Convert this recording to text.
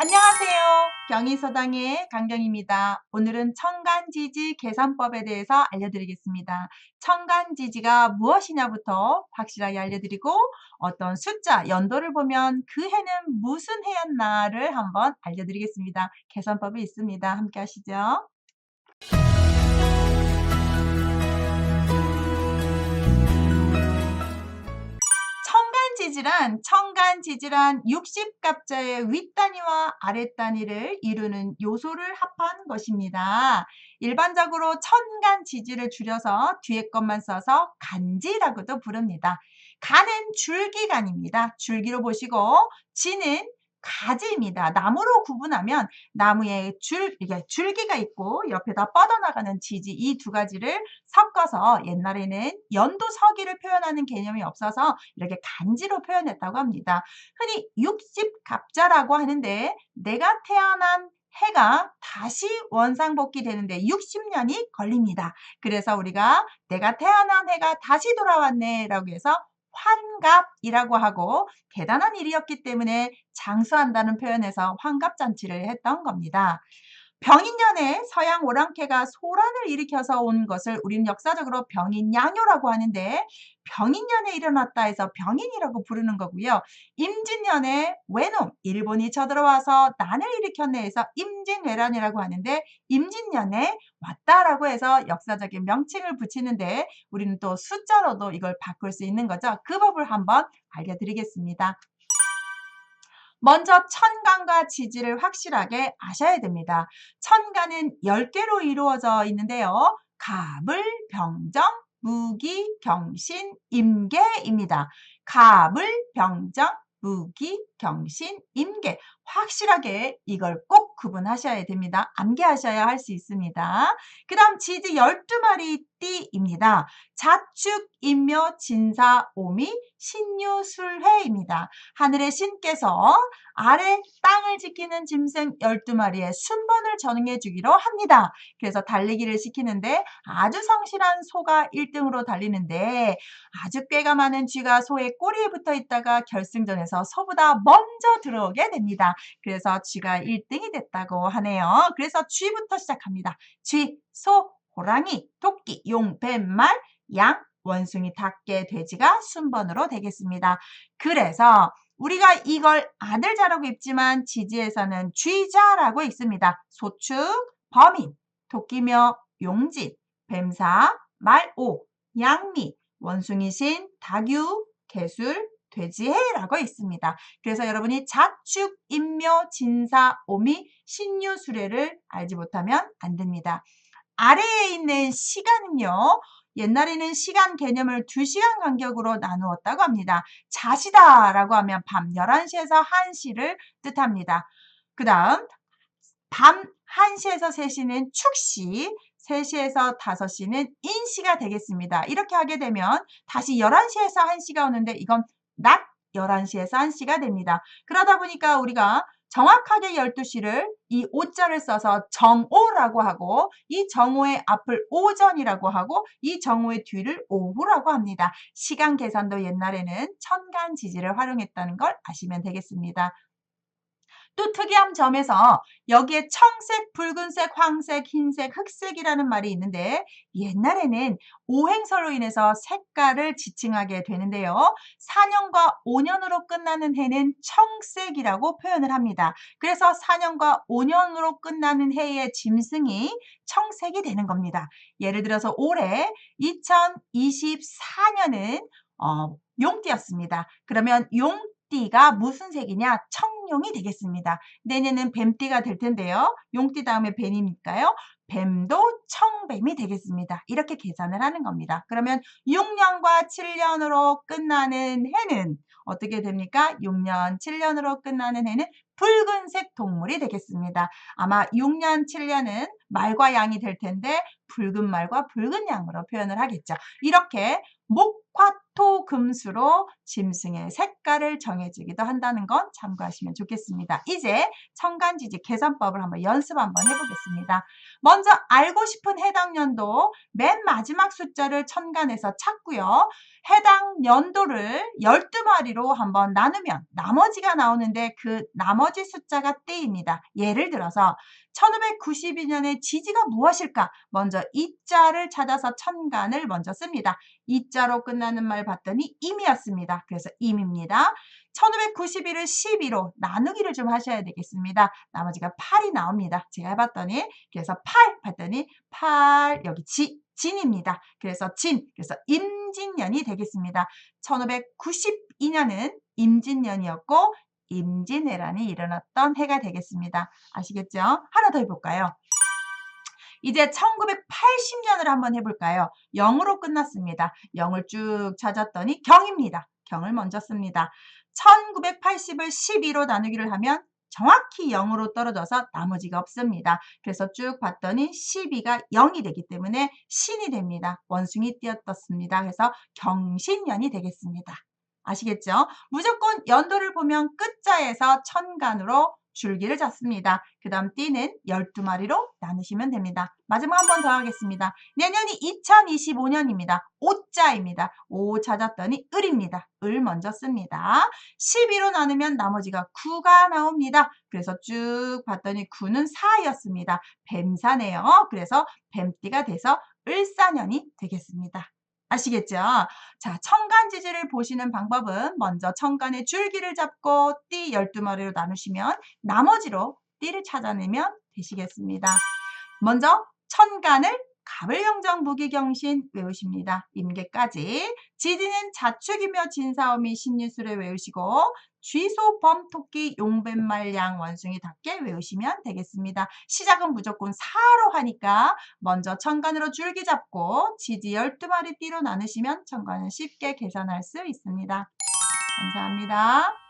안녕하세요. 경희서당의 강경입니다. 오늘은 청간지지 계산법에 대해서 알려드리겠습니다. 청간지지가 무엇이냐부터 확실하게 알려드리고 어떤 숫자, 연도를 보면 그 해는 무슨 해였나를 한번 알려드리겠습니다. 계산법이 있습니다. 함께 하시죠. 청간지지란 청간지지란 60갑자의 윗단위와 아랫단위를 이루는 요소를 합한 것입니다. 일반적으로 천간지지를 줄여서 뒤에 것만 써서 간지라고도 부릅니다. 간은 줄기간입니다. 줄기로 보시고 지는 가지입니다. 나무로 구분하면 나무에 줄, 이게 줄기가 있고 옆에다 뻗어나가는 지지 이 두 가지를 섞어서 옛날에는 연도 서기를 표현하는 개념이 없어서 이렇게 간지로 표현했다고 합니다. 흔히 60갑자라고 하는데 내가 태어난 해가 다시 원상복귀 되는데 60년이 걸립니다. 그래서 우리가 내가 태어난 해가 다시 돌아왔네 라고 해서 환갑이라고 하고 대단한 일이었기 때문에 장수한다는 표현에서 환갑잔치를 했던 겁니다. 병인년에 서양 오랑캐가 소란을 일으켜서 온 것을 우리는 역사적으로 병인양요라고 하는데 병인년에 일어났다 해서 병인이라고 부르는 거고요. 임진년에 외놈, 일본이 쳐들어와서 난을 일으켰네 해서 임진왜란이라고 하는데 임진년에 왔다라고 해서 역사적인 명칭을 붙이는데 우리는 또 숫자로도 이걸 바꿀 수 있는 거죠. 그 법을 한번 알려드리겠습니다. 먼저 천간과 지지를 확실하게 아셔야 됩니다. 천간은 10개로 이루어져 있는데요. 갑을, 병정, 무기, 경신, 임계입니다. 갑을, 병정, 무기, 경신, 임계. 확실하게 이걸 꼭 구분하셔야 됩니다. 암기하셔야 할 수 있습니다. 그 다음 지지 12마리 띠입니다. 자축, 인묘, 진사, 오미, 신유, 술회입니다. 하늘의 신께서 아래 땅을 지키는 짐승 12마리의 순번을 정해 주기로 합니다. 그래서 달리기를 시키는데 아주 성실한 소가 1등으로 달리는데 아주 꾀가 많은 쥐가 소의 꼬리에 붙어 있다가 결승전에서 소보다 먼저 들어오게 됩니다. 그래서 쥐가 1등이 됐다고 하네요. 그래서 쥐부터 시작합니다. 쥐, 소, 호랑이, 토끼, 용, 뱀, 말, 양, 원숭이, 닭개, 돼지가 순번으로 되겠습니다. 그래서 우리가 이걸 아들자라고 읽지만 지지에서는 쥐자라고 읽습니다. 소축, 범인, 토끼며, 용진, 뱀사, 말오, 양미, 원숭이신, 다규, 개술, 돼지해라고 있습니다. 그래서 여러분이 자축, 인묘, 진사, 오미, 신유, 수레를 알지 못하면 안 됩니다. 아래에 있는 시간은요. 옛날에는 시간 개념을 2시간 간격으로 나누었다고 합니다. 자시다 라고 하면 밤 11시에서 1시를 뜻합니다. 그 다음 밤 1시에서 3시는 축시, 3시에서 5시는 인시가 되겠습니다. 이렇게 하게 되면 다시 11시에서 1시가 오는데 이건 낮 11시에서 1시가 됩니다. 그러다 보니까 우리가 정확하게 12시를 이 오자를 써서 정오라고 하고 이 정오의 앞을 오전이라고 하고 이 정오의 뒤를 오후라고 합니다. 시간 계산도 옛날에는 천간 지지를 활용했다는 걸 아시면 되겠습니다. 또 특이한 점에서 여기에 청색, 붉은색, 황색, 흰색, 흑색이라는 말이 있는데 옛날에는 오행설로 인해서 색깔을 지칭하게 되는데요. 4년과 5년으로 끝나는 해는 청색이라고 표현을 합니다. 그래서 4년과 5년으로 끝나는 해의 짐승이 청색이 되는 겁니다. 예를 들어서 올해 2024년은 어, 용띠였습니다. 그러면 용 띠가 무슨 색이냐? 청 청룡이 되겠습니다. 내년은 뱀띠가 될 텐데요. 용띠 다음에 뱀이니까요. 뱀도 청뱀이 되겠습니다. 이렇게 계산을 하는 겁니다. 그러면 6년과 7년으로 끝나는 해는 어떻게 됩니까? 6년, 7년으로 끝나는 해는 붉은색 동물이 되겠습니다. 아마 6년, 7년은 말과 양이 될 텐데 붉은 말과 붉은 양으로 표현을 하겠죠. 이렇게 목화 토, 금수로 짐승의 색깔을 정해주기도 한다는 건 참고하시면 좋겠습니다. 이제 천간지지 계산법을 한번 연습 한번 해보겠습니다. 먼저 알고 싶은 해당 연도 맨 마지막 숫자를 천간에서 찾고요. 해당 연도를 12마리로 한번 나누면 나머지가 나오는데 그 나머지 숫자가 띠입니다. 예를 들어서 1592년의 지지가 무엇일까? 먼저 이자를 찾아서 천간을 먼저 씁니다. 이자로 끝나는 말 봤더니 임이었습니다. 그래서 임입니다. 1591을 12로 나누기를 좀 하셔야 되겠습니다. 나머지가 8이 나옵니다. 제가 해봤더니 그래서 8 봤더니 8 여기 지, 진입니다. 그래서 진, 그래서 임진년이 되겠습니다. 1592년은 임진년이었고 임진왜란이 일어났던 해가 되겠습니다. 아시겠죠? 하나 더 해볼까요? 이제 1980년을 한번 해볼까요? 0으로 끝났습니다. 0을 쭉 찾았더니 경입니다. 경을 먼저 씁니다. 1980을 12로 나누기를 하면 정확히 0으로 떨어져서 나머지가 없습니다. 그래서 쭉 봤더니 12가 0이 되기 때문에 신이 됩니다. 원숭이 띄어떴습니다. 그래서 경신년이 되겠습니다. 아시겠죠? 무조건 연도를 보면 끝자에서 천간으로 줄기를 잡습니다. 그 다음 띠는 12마리로 나누시면 됩니다. 마지막 한 번 더 하겠습니다. 내년이 2025년입니다. 오자입니다. 오 찾았더니 을입니다. 을 먼저 씁니다. 12로 나누면 나머지가 9가 나옵니다. 그래서 쭉 봤더니 9는 4였습니다. 뱀사네요. 그래서 뱀띠가 돼서 을사년이 되겠습니다. 아시겠죠? 자, 천간지지를 보시는 방법은 먼저 천간의 줄기를 잡고 띠 12마리로 나누시면 나머지로 띠를 찾아내면 되시겠습니다. 먼저 천간을 갑을영정 무기경신 외우십니다. 임계까지. 지지는 자축이며 진사오미 신유술에 외우시고 쥐소, 범, 토끼, 용뱀말, 양, 원숭이, 닭게 외우시면 되겠습니다. 시작은 무조건 4로 하니까 먼저 천간으로 줄기 잡고 지지 12마리 띠로 나누시면 천간은 쉽게 계산할 수 있습니다. 감사합니다.